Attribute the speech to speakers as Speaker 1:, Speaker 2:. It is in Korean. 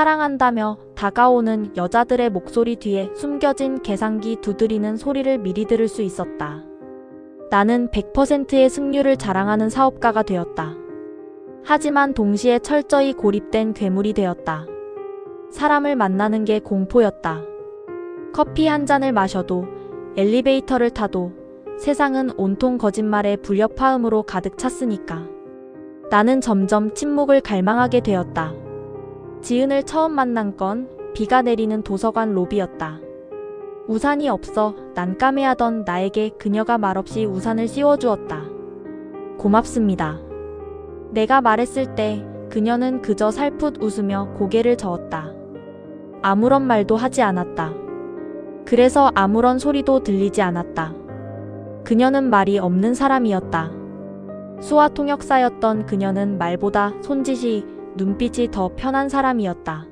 Speaker 1: 사랑한다며 다가오는 여자들의 목소리 뒤에 숨겨진 계산기 두드리는 소리를 미리 들을 수 있었다. 나는 100%의 승률을 자랑하는 사업가가 되었다. 하지만 동시에 철저히 고립된 괴물이 되었다. 사람을 만나는 게 공포였다. 커피 한 잔을 마셔도 엘리베이터를 타도 세상은 온통 거짓말의 불협화음으로 가득 찼으니까. 나는 점점 침묵을 갈망하게 되었다. 지은을 처음 만난 건 비가 내리는 도서관 로비였다. 우산이 없어 난감해하던 나에게 그녀가 말없이 우산을 씌워주었다. 고맙습니다. 내가 말했을 때 그녀는 그저 살풋 웃으며 고개를 저었다. 아무런 말도 하지 않았다. 그래서 아무런 소리도 들리지 않았다. 그녀는 말이 없는 사람이었다. 수화 통역사였던 그녀는 말보다 손짓이, 눈빛이 더 편한 사람이었다.